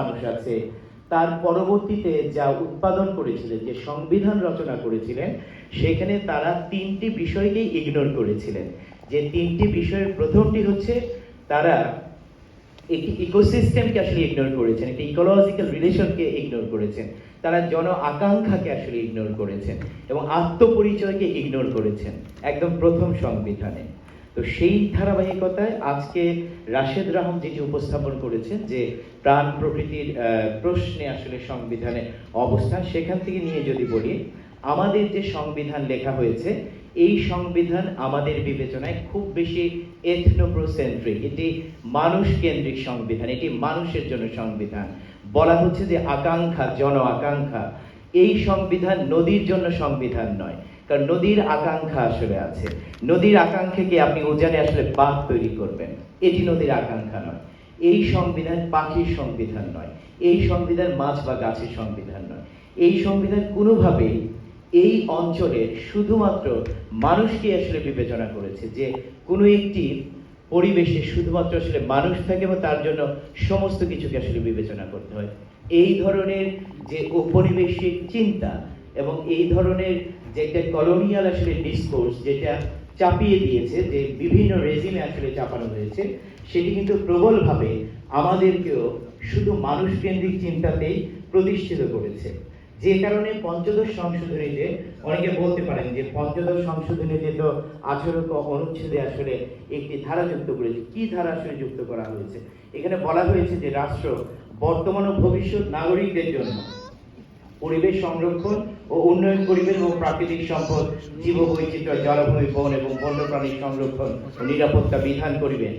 মানুষ আছে তার পরবর্তীতে যা উৎপাদন করেছিলেন, যে সংবিধান রচনা করেছিলেন, সেখানে তারা তিনটি বিষয়কেই ইগনোর করেছিলেন। যে তিনটি বিষয়ের প্রথমটি হচ্ছে, তারা একটি ইকোসিস্টেমকে আসলে ইগনোর করেছেন, একটি ইকোলজিক্যাল রিলেশনকে ইগনোর করেছেন। তারা জন আকাঙ্ক্ষাকে আসলে ইগনোর করেছেন এবং আত্মপরিচয়কে ইগনোর করেছেন, একদম প্রথম সংবিধানে। তো সেই ধারাবাহিকতায় আজকে রাশেদ রাহম যেটি উপস্থাপন করেছেন যে প্রাণ প্রকৃতির প্রশ্নে আসলে সংবিধানে অবস্থান, সেখান থেকে নিয়ে যদি বলি, আমাদের যে সংবিধান লেখা হয়েছে, এই সংবিধান আমাদের বিবেচনায় খুব বেশি এথনোপ্রোসেন্ট্রিক এটি মানুষ কেন্দ্রিক সংবিধান, এটি মানুষের জন্য সংবিধান। বলা হচ্ছে যে আকাঙ্ক্ষা, জন আকাঙ্ক্ষা, এই সংবিধান নদীর জন্য সংবিধান নয়। কারণ নদীর আকাঙ্ক্ষা আসলে আছে। নদীর আকাঙ্ক্ষাকে আপনি উজানে আসলে বাঁধ তৈরি করবেন? এটি নদীর আকাঙ্ক্ষা নয়। এই সংবিধান পাখির সংবিধান নয়। এই সংবিধান মাছ বা গাছের সংবিধান নয়। এই সংবিধান কোনোভাবেই এই অঞ্চলে শুধুমাত্র মানুষকে আসলে বিবেচনা করেছে যে কোনো একটি পরিবেশে শুধুমাত্র আসলে মানুষ থাকে এবং তার জন্য সমস্ত কিছুকে আসলে বিবেচনা করতে হয়। এই ধরনের যে ঔপনিবেশিক চিন্তা এবং এই ধরনের যে একটা কলোনিয়াল আসলে ডিসকোর্স যেটা চাপিয়ে দিয়েছে, যে বিভিন্ন রেজিমে আসলে চাপানো হয়েছে, সেটি কিন্তু প্রবলভাবে আমাদেরকেও শুধু মানুষ কেন্দ্রিক চিন্তাতেই প্রতিষ্ঠিত করেছে। যে কারণে পঞ্চদশ সংশোধনীতে অনেকে বলতে পারেন যে পঞ্চদশ সংশোধনীতে তো আঠারো অনুচ্ছেদে আসলে একটি ধারা যুক্ত করেছে। কি ধারা আসলে যুক্ত করা হয়েছে? এখানে বলা হয়েছে যে রাষ্ট্র বর্তমান ও ভবিষ্যৎ নাগরিকদের জন্য পরিবেশ সংরক্ষণ ও উন্নয়ন করিবেন এবং প্রাকৃতিক সম্পদ, জীববৈচিত্র্য জলভূমি বন এবং বন্যপ্রাণীর সংরক্ষণ ও নিরাপত্তা বিধান করিবেন।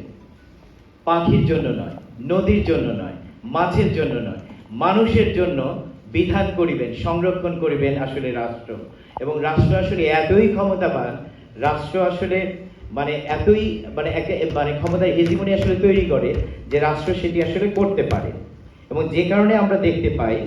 পাখির জন্য নয়, নদীর জন্য নয়, মাছের জন্য নয়, মানুষের জন্য বিধান করিবেন, সংরক্ষণ করিবেন আসলে রাষ্ট্র। এবং রাষ্ট্র আসলে এতই ক্ষমতাবান, রাষ্ট্র আসলে মানে এতই মানে মানে ক্ষমতায় হেজিমনি আসলে তৈরি করে যে রাষ্ট্র সেটি আসলে করতে পারে। এবং যে কারণে আমরা দেখতে পাই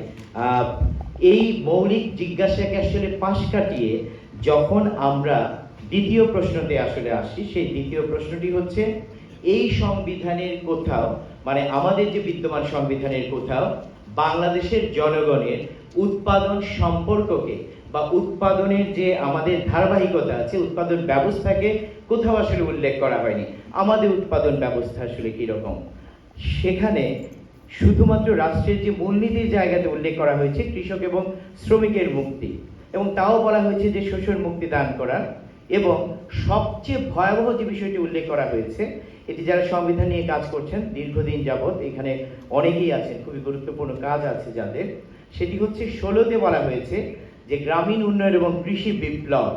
এই মৌলিক জিজ্ঞাসাকে আসলে পাশ কাটিয়ে যখন আমরা দ্বিতীয় প্রশ্নতে আসলে আসি, সেই দ্বিতীয় প্রশ্নটি হচ্ছে, এই সংবিধানের কোথাও মানে আমাদের যে বিদ্যমান সংবিধানের কোথাও, বাংলাদেশের জনগণের উৎপাদন সম্পর্ককে বা উৎপাদনের যে আমাদের ধারাবাহিকতা আছে, উৎপাদন ব্যবস্থাকে কোথাও আসলে উল্লেখ করা হয়নি। আমাদের উৎপাদন ব্যবস্থা আসলে কীরকম? সেখানে শুধুমাত্র রাষ্ট্রের যে মূলনীতির জায়গাতে উল্লেখ করা হয়েছে, কৃষক এবং শ্রমিকের মুক্তি। এবং তাও বলা হয়েছে যে শোষণ মুক্তি দান করা এবং সবচেয়ে ভয়াবহ যে বিষয়টি উল্লেখ করা হয়েছে, এটি যারা সংবিধান নিয়ে কাজ করছেন, দীর্ঘদিন যাবৎ এখানে অনেকেই আছেন, খুবই গুরুত্বপূর্ণ কাজ আছে যাদের। সেটি হচ্ছে ষোলোতে বলা হয়েছে যে গ্রামীণ উন্নয়ন এবং কৃষি বিপ্লব।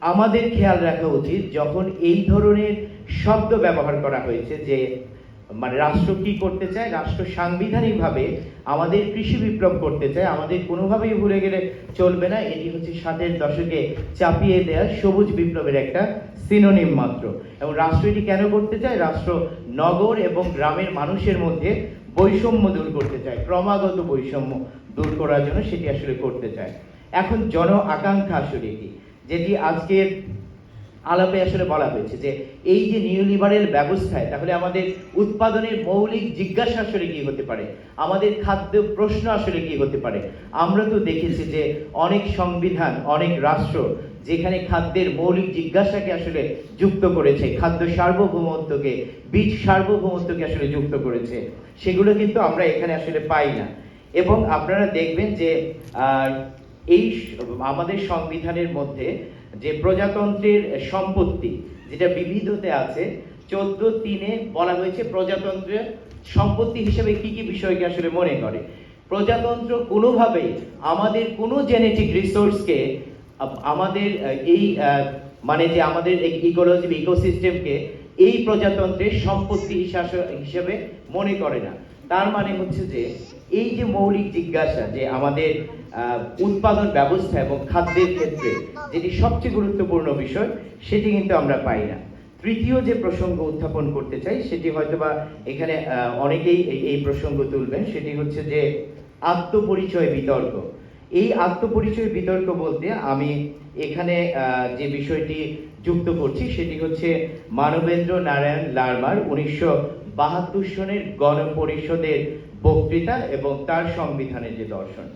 আমাদের খেয়াল রাখা উচিত যখন এই ধরনের শব্দ ব্যবহার করা হয়েছে যে মানে রাষ্ট্র কি করতে চায়? রাষ্ট্র সাংবিধানিকভাবে আমাদের কৃষি বিপ্লব করতে চায়। আমাদের কোনোভাবেই ভুলে গেলে চলবে না। এটি হচ্ছে ষাটের দশকে চাপিয়ে দেওয়া সবুজ বিপ্লবের একটা সিনোনিম মাত্র। এবং রাষ্ট্র এটি কেন করতে চায়? রাষ্ট্র নগর এবং গ্রামের মানুষের মধ্যে বৈষম্য দূর করতে চায়। ক্রমাগত বৈষম্য দূর করার জন্য সেটি আসলে করতে চায়। এখন জন আকাঙ্ক্ষা আসলে কি? যেটি আজকের আলাপে আসলে বলা হয়েছে যে এই যে নিউ লিবারেল ব্যবস্থায়, তাহলে আমাদের উৎপাদনের মৌলিক জিজ্ঞাসা আসলে কি হতে পারে? আমাদের খাদ্য প্রশ্ন আসলে কি হতে পারে? আমরা তো দেখেছি যে অনেক সংবিধান, অনেক রাষ্ট্র যেখানে খাদ্যের মৌলিক জিজ্ঞাসাকে আসলে যুক্ত করেছে, খাদ্য সার্বভৌমত্বকে, বীজ সার্বভৌমত্বকে আসলে যুক্ত করেছে, সেগুলো কিন্তু আমরা এখানে আসলে পাই না। এবং আপনারা দেখবেন যে এই আমাদের সংবিধানের মধ্যে যে প্রজাতন্ত্রের সম্পত্তি, যেটা বিবিধতে আছে, চোদ্দ তিনে বলা হয়েছে প্রজাতন্ত্রের সম্পত্তি হিসেবে কি কি বিষয়কে আসলে মনে করে? প্রজাতন্ত্র কোনোভাবেই আমাদের কোনো জেনেটিক রিসোর্সকে আমাদের এই মানে যে আমাদের ইকোলজি ইকোসিস্টেমকে এই প্রজাতন্ত্রের সম্পত্তি হিসেবে মনে করে না। তার মানে হচ্ছে যে এই যে মৌলিক জিজ্ঞাসা যে আমাদের উৎপাদন ব্যবস্থা এবং খাদ্যের ক্ষেত্রে যেটি সবচেয়ে গুরুত্বপূর্ণ বিষয়, সেটি কিন্তু আমরা পাই না। তৃতীয় যে প্রসঙ্গ উত্থাপন করতে চাই, সেটি হয়তোবা এখানে অনেকেই এই- প্রসঙ্গ তুলবেন। সেটি হচ্ছে যে আত্মপরিচয় বিতর্ক। এই আত্মপরিচয় বিতর্ক বলতে আমি এখানে যে বিষয়টি যুক্ত করছি, সেটি হচ্ছে মানবেন্দ্র নারায়ণ লারমার উনিশশো বাহাত্তর সনের গণপরিষদের বক্তৃতা এবং তার সংবিধানের যে দর্শন।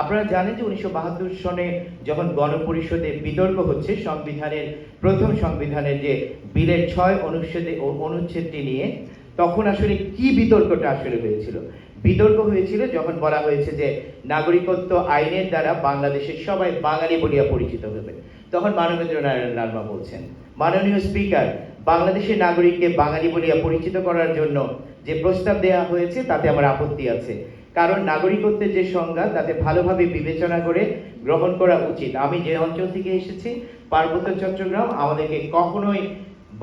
আপনারা জানেন যে উনিশশো বাহাত্তর সনে যখন গণপরিষদে বিতর্ক হচ্ছে, সংবিধানের, প্রথম সংবিধানের যে বিলের ছয় অনুচ্ছেদে অনুচ্ছেদটি নিয়ে, তখন আসলে কি বিতর্কটা আসলে হয়েছিল? বিতর্ক হয়েছিল যখন বলা হয়েছে যে নাগরিকত্ব আইনের দ্বারা বাংলাদেশের সবাই বাঙালি বলিয়া পরিচিত হবে তখন মানবেন্দ্র নারায়ণ লার্মা বলছেন, মাননীয় স্পিকার বাংলাদেশের নাগরিককে বাঙালি বলিয়া পরিচিত করার জন্য যে প্রস্তাব দেওয়া হয়েছে, তাতে আমার আপত্তি আছে। কারণ নাগরিকত্বের যে সংজ্ঞা, তাতে ভালোভাবে বিবেচনা করে গ্রহণ করা উচিত। আমি যে অঞ্চল থেকে এসেছি, পার্বত্য চট্টগ্রাম, আমাদেরকে কখনোই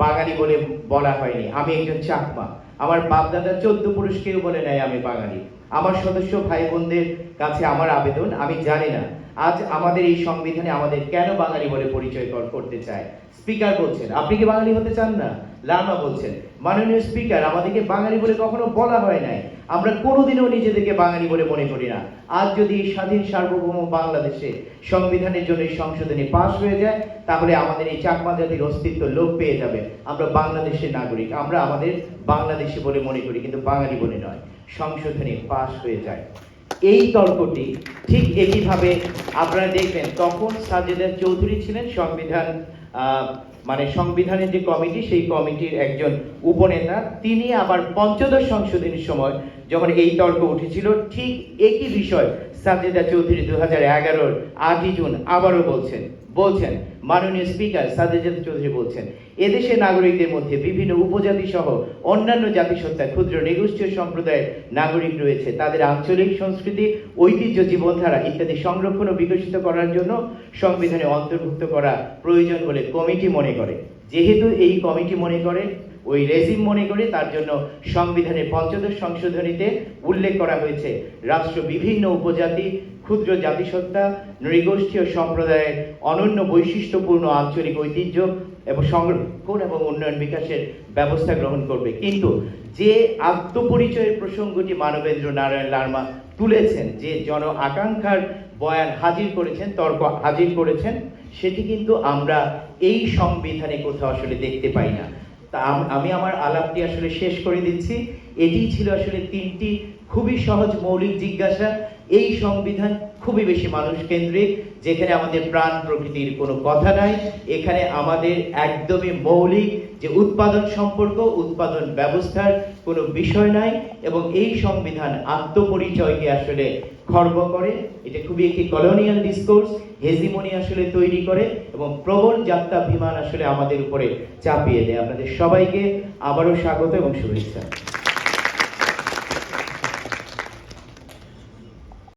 বাঙালি বলে বলা হয়নি। আমি একজন চাকমা। আমার বাপদাদা চোদ্দ পুরুষ কেউ বলে নাই আমি বাঙালি। আমার সদস্য ভাই বোনদের কাছে আমার আবেদন, আমি জানি না। আজ আমাদের এই সংবিধানে আমাদের কেন বাঙালি বলে পরিচয় কর- করতে চায়? স্পিকার বলছেন। আপনি কি বাঙালি হতে চান না? লামা বলছেন, মাননীয় স্পিকার, আমাদেরকে বাঙালি বলে কখনো বলা হয় নাই। আমরা কোনোদিনও নিজেদেরকে বাঙালি বলে মনে করি না। আজ যদি এই স্বাধীন সার্বভৌম বাংলাদেশে সংবিধানের জন্য এই সংশোধনী পাশ হয়ে যায়, তাহলে আমাদের এই চাকমা জাতির অস্তিত্ব লোপ পেয়ে যাবে। আমরা বাংলাদেশের নাগরিক। আমরা আমাদের বাংলাদেশি বলে মনে করি, কিন্তু বাঙালি বলে নয়। সংশোধনী পাশ হয়ে যায়। এই তর্কটি ঠিক একইভাবে আপনারা দেখবেন, তখন সাজেদা চৌধুরী ছিলেন সংবিধান মানে সংবিধানের যে কমিটি, সেই কমিটির একজন উপনেতা। তিনি আবার পঞ্চদশ সংশোধনীর সময় যখন এই তর্ক উঠেছিল, ঠিক একই বিষয় সাজেদা চৌধুরী দু হাজার এগারোর আটই জুন আবারও বলছেন বলছেন, মাননীয় স্পিকার সাজেদা চৌধুরী বলছেন, এদেশে নাগরিকদের মধ্যে বিভিন্ন উপজাতি সহ অন্যান্য জাতিসত্তা ক্ষুদ্র নিগোষ্ঠীয় সম্প্রদায়ের নাগরিক রয়েছে। তাদের আঞ্চলিক সংস্কৃতি, ঐতিহ্য, জীবনধারা ইত্যাদি সংরক্ষণ ও বিকশিত করার জন্য সংবিধানে অন্তর্ভুক্ত করা প্রয়োজন বলে কমিটি মনে করে। যেহেতু এই কমিটি মনে করে ওই রেজিম মনে করে তার জন্য সংবিধানের পঞ্চদশ সংশোধনীতে উল্লেখ করা হয়েছে। রাষ্ট্র বিভিন্ন উপজাতি, ক্ষুদ্র জাতিসত্তা নৃগোষ্ঠী ও সম্প্রদায়ের অনন্য বৈশিষ্ট্যপূর্ণ আঞ্চলিক ঐতিহ্য এবং সংরক্ষণ এবং উন্নয়ন বিকাশের ব্যবস্থা গ্রহণ করবে। কিন্তু যে আত্মপরিচয়ের প্রসঙ্গটি মানবেন্দ্র নারায়ণ লার্মা তুলেছেন, যে জন আকাঙ্ক্ষার বয়ান হাজির করেছেন, তর্ক হাজির করেছেন, সেটি কিন্তু আমরা এই সংবিধানে কোথাও আসলে দেখতে পাই না। তা আমি আমার আলাপটি আসলে শেষ করে দিচ্ছি। এটি ছিল আসলে তিনটি খুবই সহজ মৌলিক জিজ্ঞাসা। এই সংবিধান খুবই বেশি মানুষ কেন্দ্রিক যেখানে আমাদের প্রাণ প্রকৃতির কোনো কথা নাই, এখানে আমাদের একদমই মৌলিক যে উৎপাদন সম্পর্ক, উৎপাদন ব্যবস্থার কোনো বিষয় নাই এবং এই সংবিধান আত্মপরিচয়কে আসলে খর্ব করে। এটা খুবই একটি কলোনিয়াল ডিসকোর্স হেজিমনি আসলে তৈরি করে এবং প্রবল যাত্রা বিমান আসলে আমাদের উপরে চাপিয়ে দেয়। আপনাদের সবাইকে আবারও স্বাগত এবং শুভেচ্ছা।